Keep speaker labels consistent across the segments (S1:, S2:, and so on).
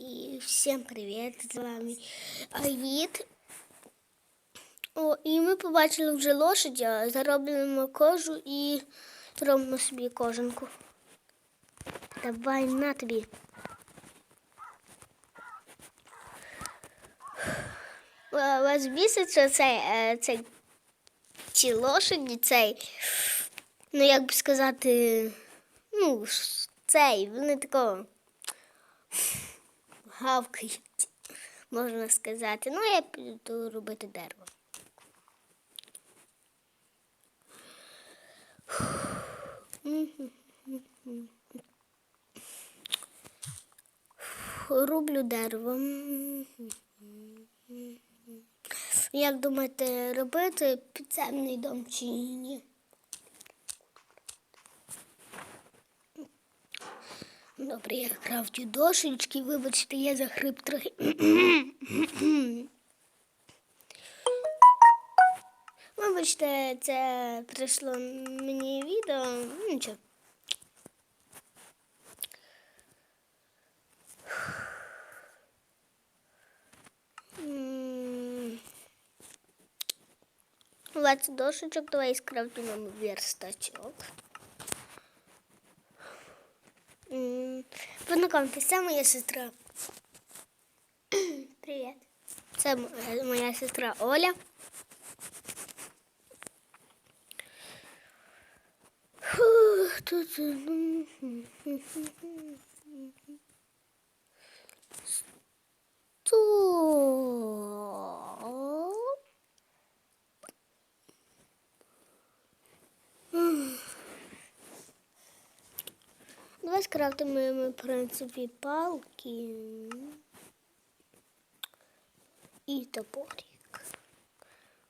S1: І всім привіт! З вами Аїд. О, і ми побачили вже лошадь, зароблюємо кожу і зробимо собі кожанку. Давай на тобі. Вас бісить, що цей, е, цей ці лошаді, цей, ну як би сказати, ну, цей, вони такого гавкають, можна сказати. Ну, я піду робити дерево. Рублю дерево. Як думаєте, робити підземний дом чи ні? Добре, я крафтю дошечки, вибачте, я захрип трохи. Вибачте, це прийшло мені відео. Ну, Нічого. 20 дошечок, давай скрафтуємо верстачок. М, Познайомтесь, це моя сестра. Привіт. Це е, моя сестра Оля. Фух, тут. ну, Стоп. Давай скрафтимо, в принципі, палки і топорик.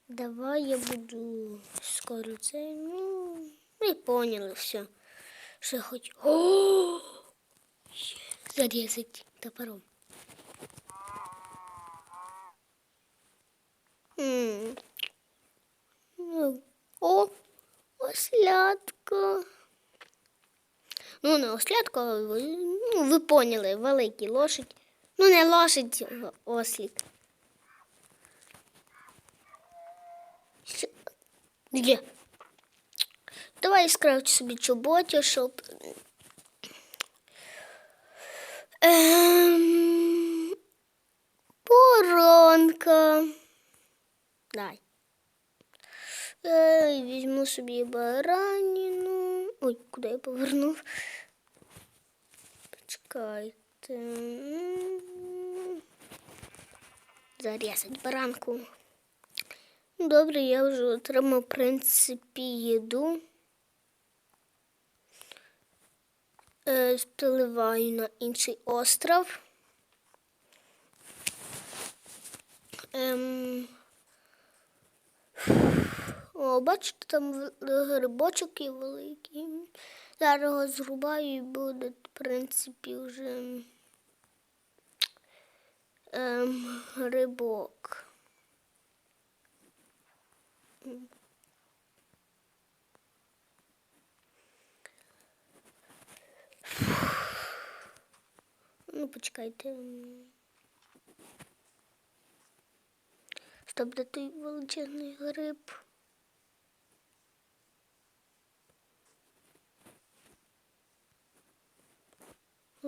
S1: Давай я буду скоро це. Ну, ви поняли все. Що хочу. О! Зарізати топором. М. Ну, О, ослядка. Ну, не ослядка, ви, ну, ви поняли, великий лошадь. Ну, не лошадь, а ослід. Є. Давай скрафчу собі чоботю, щоб. Ем... Поронка. Дай. Е, візьму собі бараніну. Ой, куди я повернув? Почекайте. Зарізать баранку. Ну, Добре, я вже отримав, в принципі, їду. Е, Спливаю на інший остров. Ем... О, бачите, там грибочок є великий. Зараз його зрубаю і буде, в принципі, вже ем, грибок. Ну, почекайте. Стоп, де той величезний гриб?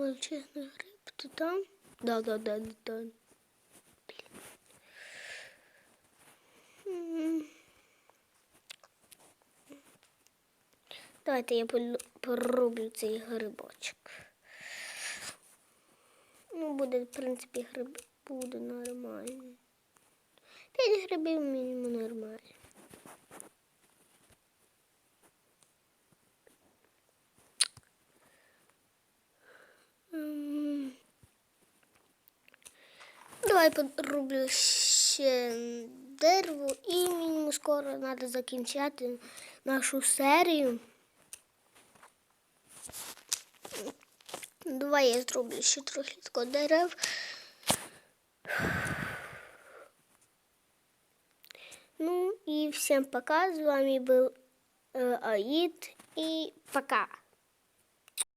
S1: Величезний гриб, ти там? Да, да, да, да, да. Давайте я порублю цей грибочок. Ну, буде, в принципі, гриб буде нормально. П'ять грибів мінімум нормально. М. Давай пороблю ще дерево і мені скоро треба закінчати нашу серію. Давай я зроблю ще трохи такого дерев. Ну і всім пока. З вами був е, Аїд і пока.